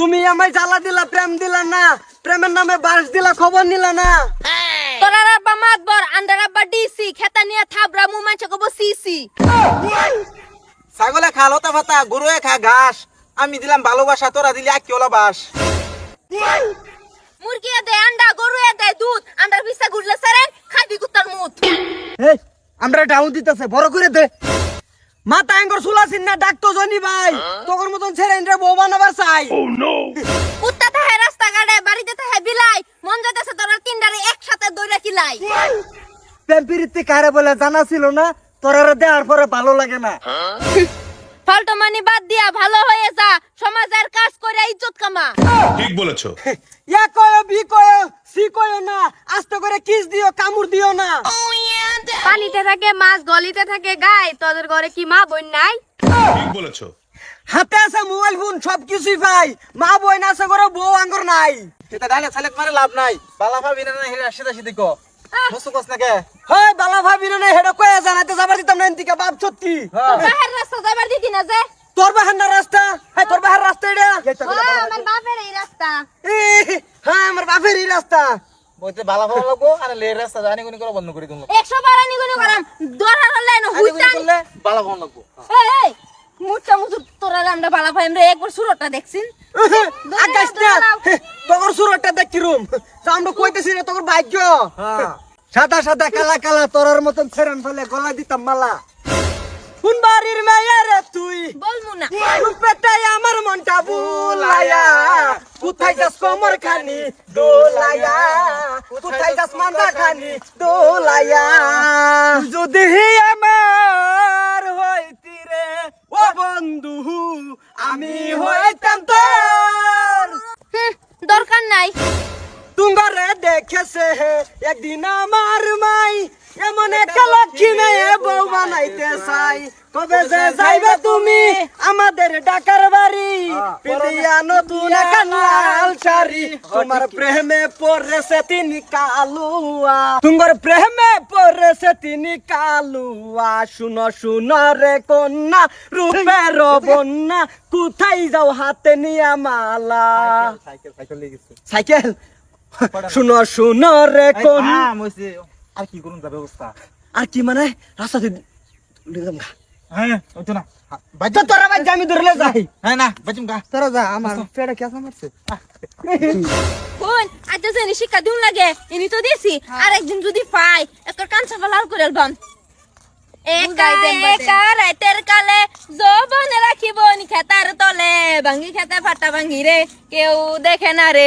তুমি আমায় জ্বালা দিলা প্রেম দিলা না। প্রেমের নামে বাস দিলা খবর নিলা না। তোরার আব্বা মাতবর আন্ডার আব্বা ডিসি খেতা নিয়ে থাবরা মু মানছে কব সিসি। ছাগলে খা লতা পাতা গরুয়ে খা ঘাস। আমি দিলাম ভালোবাসা তোরা দিলি আকি ওলা বাস। মুরগি দে আন্ডা গরু দে দুধ। আন্ডার পিছা গুড়লে সারেন খাবি কুত্তার মুত। এই আমরা ডাউন দিতেছে বড় করে দে। মাথা এঙ্গর সুলাসিন না ডাকতো জনি ভাই। তোর মতন ছেড়ে এন্ডে বউ বানাবার চাই। কুত্তা তাহে রাস্তা গাড়ে বাড়িতে তাহে বিলাই। মন যাইতেছে তোরা তিনটারে একসাথে দইরা কিলাই। প্রেম প্রীতি কারে বলে জানা ছিল না? তোরা দেওয়ার পরে ভালো লাগে না। ফালতু মানি বাদ দিয়া ভালো হয়ে যা। সমাজের কাজ করে ইজ্জত কামা। ঠিক বলেছ। ইয়া কয় বি কয় সি কয় না। আস্তে করে কিস দিও কামড় দিও না। পানিতে থাকে মাছ গলিতে থাকে। গায় তোদের ঘরে কি মা বোন নাই? ঠিক বলেছ। হাতে আছে মোবাইল ফোন সব কিছুই পাই। মা বই না আছে করে বউ আঙ্গর নাই। এটা ডাইলে ছালেক মারে লাভ নাই। বালা ভাবি না হেরা সিধা সিধি কো। বসু কস না কে? হয় বালা ভাবি না হেডা কয়ে জানাতে যাবার দিতাম না এদিকে বাপ সত্যি। বাহের রাস্তা যাবার দিদি না যে। তোর বাহার না রাস্তা? হ্যাঁ তোর বাহার রাস্তা এটা? আমার বাপের এই রাস্তা। হ্যাঁ আমার বাপের এই রাস্তা। বইতে বালা ভালো লাগবো আর লে রাস্তা জানি কোনি করে বন্ধ করে দিন একশো বার আনি গুনি করাম দরার হলে না করলে বালা ভালো লাগবো এই মুচা মুচু তোরা আমরা বালা ভাই আমরা একবার সুরটা দেখছিন? আকাশ তোর সুরটা দেখ কিরম আমরা কইতেছি না তোর ভাগ্য। সাদা সাদা কালা কালা তোরার মতন ছেড়ান ফেলে গলা দিতাম মালা। কোন বাড়ির মেয়ে রে তুই। বলমু না। আমার মনটা বুলায়া। কোথায় যাস কমর খানি দোলায়া। কোথায় যাস মান্দা খানি দোলায়া। যদি আমার দেখেছে একদিন আমার মাই এমন একটা লক্ষ্মী মেয়ে বউ বানাইতে চাই। কবে যে যাইবে তুমি আমাদের ডাকার বাড়ি পিলিয়া নতুন লাল শাড়ি। তোমার প্রেমে পড়েছে তিনি কালুয়া। তোমার প্রেমে পড়েছে তিনি কালুয়া। শুনো শুনো রে কন্যা রূপের বন্যা কোথায় যাও হাতে নিয়া মালা? Cycle cycle? শুনো শুনো রে কোন হ্যাঁ আর কি করুন যাবে অবস্থা আর কি মানে? লিখলাম গা। হ্যাঁ ওই তো না তো তোরা আমি ধরলে যাই। হ্যাঁ না বাজুম গা। তোরা যা আমার পেটে কেসা মারছে। কোন? আজ জানি শিক্ষা দিন লাগে। ইনি তো দিছি আর একদিন যদি পাই একটা কাঞ্চা লাল করে আলবাম একা একা রাতের কালে রাখিব নি খেতার তলে। ভাঙ্গি খেতে ফাটা ভাঙ্গি রে কেউ দেখে না রে।